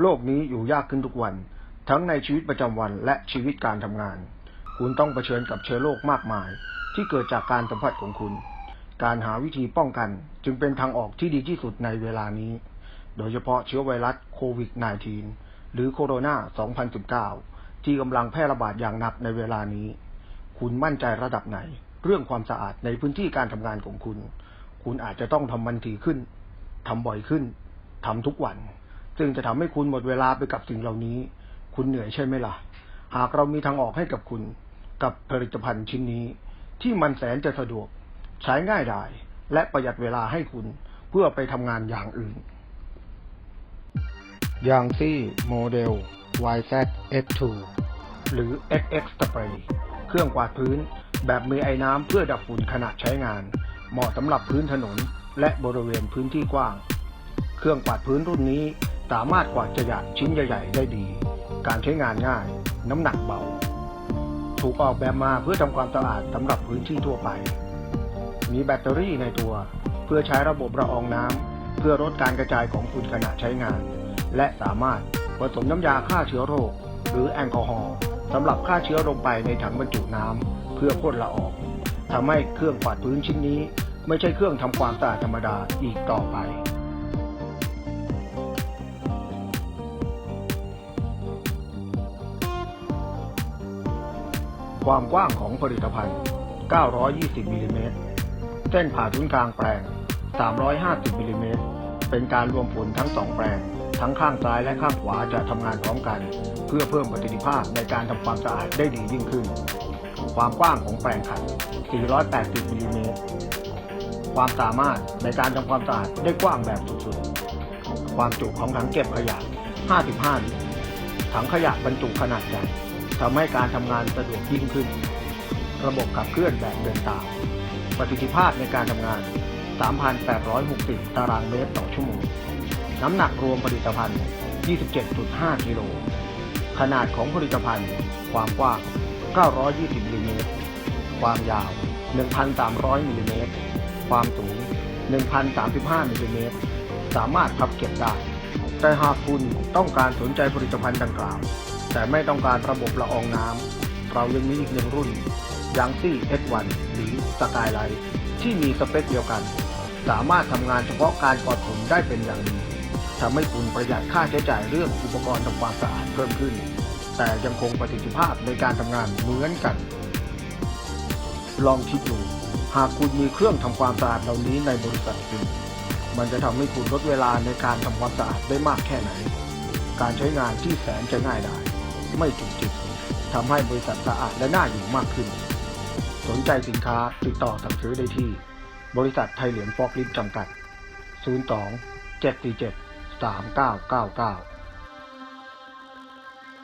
โลกนี้อยู่ยากขึ้นทุกวัน ทั้งในชีวิตประจำวันและชีวิตการทำงาน คุณต้องเผชิญกับเชื้อโรคมากมาย ที่เกิดจากการสัมผัสของคุณ การหาวิธีป้องกันจึงเป็นทางออกที่ดีที่สุดในเวลานี้ โดยเฉพาะเชื้อไวรัสโควิด -19 หรือโคโรนา 2019 ที่กำลังแพร่ระบาดอย่างหนักในเวลานี้ คุณมั่นใจระดับไหน เรื่องความสะอาดในพื้นที่การทำงานของคุณ คุณอาจจะต้องทำมันถี่ขึ้นทำบ่อยขึ้นทำทุกวัน ซึ่งจะทำให้คุณหมดเวลาไปกับสิ่งเหล่านี้ คุณเหนื่อยใช่ไหมล่ะ หากเรามีทางออกให้กับคุณ กับผลิตภัณฑ์ชิ้นนี้ ที่มันแสนจะสะดวก ใช้ง่ายดายและประหยัดเวลาให้คุณเพื่อไปทำงานอย่างอื่นยางซี่โมเดล YZ F2 หรือ XX Spray เครื่องกวาดพื้นแบบมีไอ้น้ำเพื่อดับฝุ่นขณะใช้งาน เหมาะสำหรับพื้นถนนและบริเวณพื้นที่กว้าง เครื่องกวาดพื้นรุ่นนี้ สามารถกวาดขยะชิ้นใหญ่ ๆ ได้ดี การใช้งานง่าย น้ำหนักเบา ถูกออกแบบมาเพื่อทำความสะอาดสำหรับพื้นที่ทั่วไป มีแบตเตอรี่ในตัว เพื่อใช้ระบบระอองน้ำเพื่อลดการกระจายของฝุ่นขณะใช้งาน และสามารถผสมน้ำยาฆ่าเชื้อโรค หรือแอลกอฮอล์สำหรับฆ่าเชื้อลงไปในถังบรรจุน้ำเพื่อพ่นละอองทำให้เครื่องกวาดพื้นชิ้นนี้ ไม่ใช่เครื่องทำความสะอาดธรรมดาอีกต่อไป ความกว้างของผลิตภัณฑ์ 920มิลลิเมตร เส้นผ่าศูนย์กลางแปลง 350มิลลิเมตร เป็นการรวมผลทั้งสองแปลง ทั้งข้างซ้ายและข้างขวาจะทำงานพร้อมกัน เพื่อเพิ่มประสิทธิภาพในการทำความสะอาดได้ดียิ่งขึ้น ความกว้างของแปลงขัด 480มิลลิเมตร ความสามารถในการทำความสะอาดได้กว้างแบบสุดๆ ความจุของถังเก็บขยะ 55 ลิตร ถังขยะบรรจุขนาดใหญ่ ทำให้การทำงานสะดวกยิ่งขึ้น ระบบขับเคลื่อนแบบเดินตามประสิทธิภาพในการทำงาน 3,860 ตารางเมตรต่อชั่วโมง น้ำหนักรวมผลิตภัณฑ์ 27.5 กิโล ขนาดของผลิตภัณฑ์ ความกว้าง 920มิลลิเมตร ความยาว 1,300มิลลิเมตร ความสูง 1,035มิลลิเมตร สามารถพับเก็บได้ แต่หากคุณต้องการสนใจผลิตภัณฑ์ดังกล่าว แต่ไม่ต้องการระบบละอองน้ำ เรายังมีอีกหนึ่งรุ่นยังซี่ S1 หรือสกายไลท์ที่มีสเปคเดียวกัน สามารถทำงานเฉพาะการกอดผมได้เป็นอย่างดีทำให้คุณประหยัดค่าใช้จ่ายเรื่องอุปกรณ์ทำความสะอาดเพิ่มขึ้น แต่ยังคงประสิทธิภาพในการทำงานเหมือนกัน ลองคิดดูหากคุณมีเครื่องทำความสะอาดเหล่านี้ในบริษัทคุณมันจะทำให้คุณลดเวลาในการทำความสะอาดได้มากแค่ไหน การใช้งานที่แสนจะง่ายไดาย ไม่จุกจิกทำให้บริษัทสะอาดและน่าอยู่มากขึ้น สนใจสินค้าติดต่อสั่งซื้อได้ที่ บริษัทไทยเหรียญฟอกลิฟจำกัด 02 747 3999